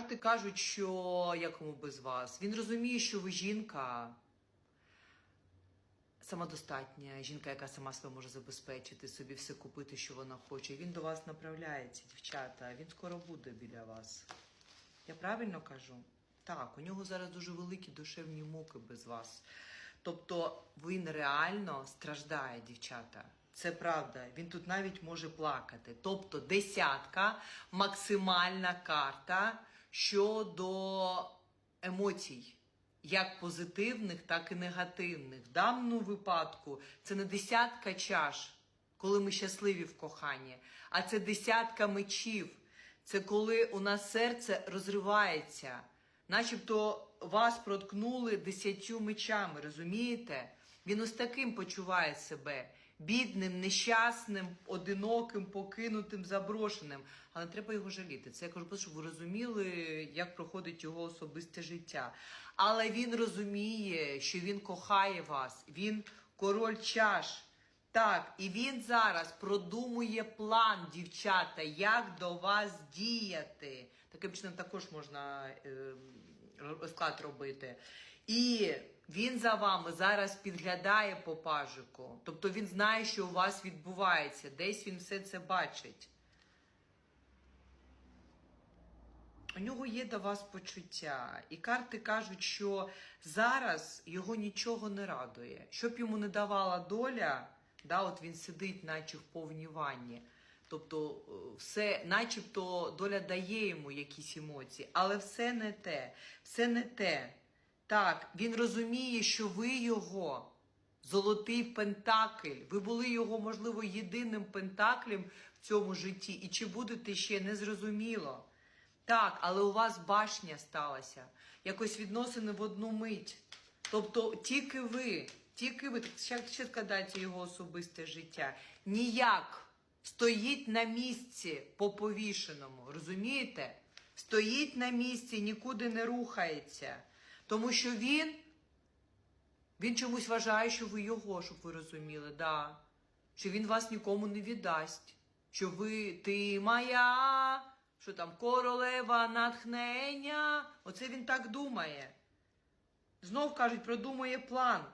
Карти кажуть, що якому без вас. Він розуміє, що ви жінка самодостатня, жінка, яка сама себе може забезпечити, собі все купити, що вона хоче. Він до вас направляється, дівчата. Він скоро буде біля вас. Я правильно кажу? Так, у нього зараз дуже великі душевні муки без вас. Тобто він реально страждає, дівчата. Це правда. Він тут навіть може плакати. Тобто десятка максимальна карта щодо емоцій. Як позитивних, так і негативних. В даному випадку це не десятка чаш, коли ми щасливі в коханні, а це десятка мечів. Це коли у нас серце розривається, начебто вас проткнули десятью мечами, розумієте? Він ось таким почуває себе бідним, нещасним, одиноким, покинутим, заброшеним. Але треба його жаліти. Це я кажу, щоб ви розуміли, як проходить його особисте життя. Але він розуміє, що він кохає вас, він король чаш. Так, і він зараз продумує план, дівчата, як до вас діяти. Таким чином також можна е, розклад робити. І він за вами зараз підглядає по пажику. Тобто він знає, що у вас відбувається. Десь він все це бачить. У нього є до вас почуття, і карти кажуть, що зараз його нічого не радує. Щоб йому не давала доля, да, от він сидить, наче в повній ванні. Тобто, е, все, начебто доля дає йому якісь емоції, але все не те, все не те. Так, він розуміє, що ви його золотий пентакль. Ви були його, можливо, єдиним пентаклем в цьому житті. І чи будете ще незрозуміло. Так, але у вас башня сталася. Якось відносини в одну мить. Тобто тільки ви, тільки ви, ще, ще складається його особисте життя. Ніяк стоїть на місці по повішеному. Розумієте? Стоїть на місці, нікуди не рухається. Тому що він, він чомусь вважає, що ви його, щоб ви розуміли, да. що він вас нікому не віддасть. Що ви, ти моя, що там королева натхнення. Оце він так думає. Знов кажуть, продумує план.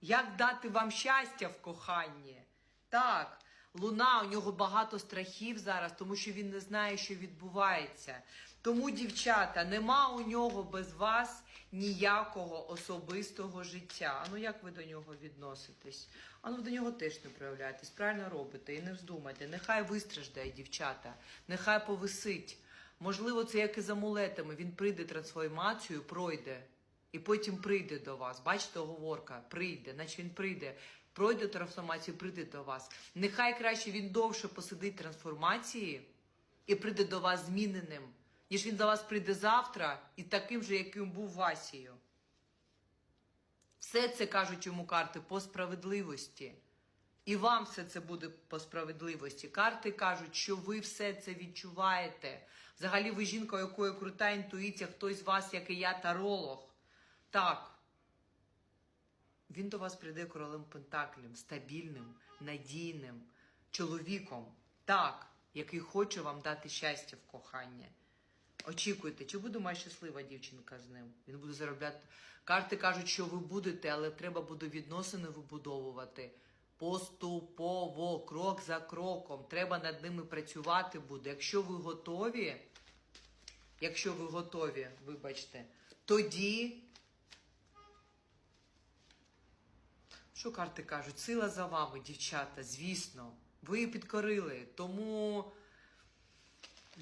Як дати вам щастя в коханні? Так, луна, у нього багато страхів зараз, тому що він не знає, що відбувається. Тому, дівчата, нема у нього без вас ніякого особистого життя. А ну як ви до нього відноситесь? А ну до нього теж не проявляєтесь, правильно робите і не вздумайте. Нехай вистраждає, дівчата, нехай повисить. Можливо, це як і з амулетами. Він прийде трансформацію, пройде. І потім прийде до вас. Бачите, оговорка, прийде, наче він прийде, пройде трансформацію, прийде до вас. Нехай краще він довше посидить трансформації і прийде до вас зміненим, ніж він до вас прийде завтра і таким же, яким був Васією. Все це кажуть йому карти по справедливості. І вам все це буде по справедливості. Карти кажуть, що ви все це відчуваєте. Взагалі, ви жінка, у якої крута інтуїція, хтось з вас, як і я, таролог. Так. Він до вас прийде королем Пентаклем, стабільним, надійним чоловіком, так, який хоче вам дати щастя в коханні. Очікуйте, чи буде моя щаслива дівчинка з ним? Він буде заробляти. Карти кажуть, що ви будете, але треба буде відносини вибудовувати поступово, крок за кроком. Треба над ними працювати буде. Якщо ви готові, якщо ви готові, вибачте, тоді. Що карти кажуть? Сила за вами, дівчата, звісно. Ви її підкорили. Тому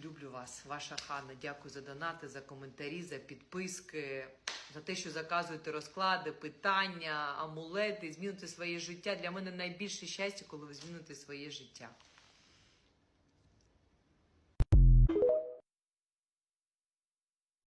люблю вас, ваша хана. Дякую за донати, за коментарі, за підписки, за те, що заказуєте розклади, питання, амулети, змінити своє життя. Для мене найбільше щастя, коли ви зміните своє життя.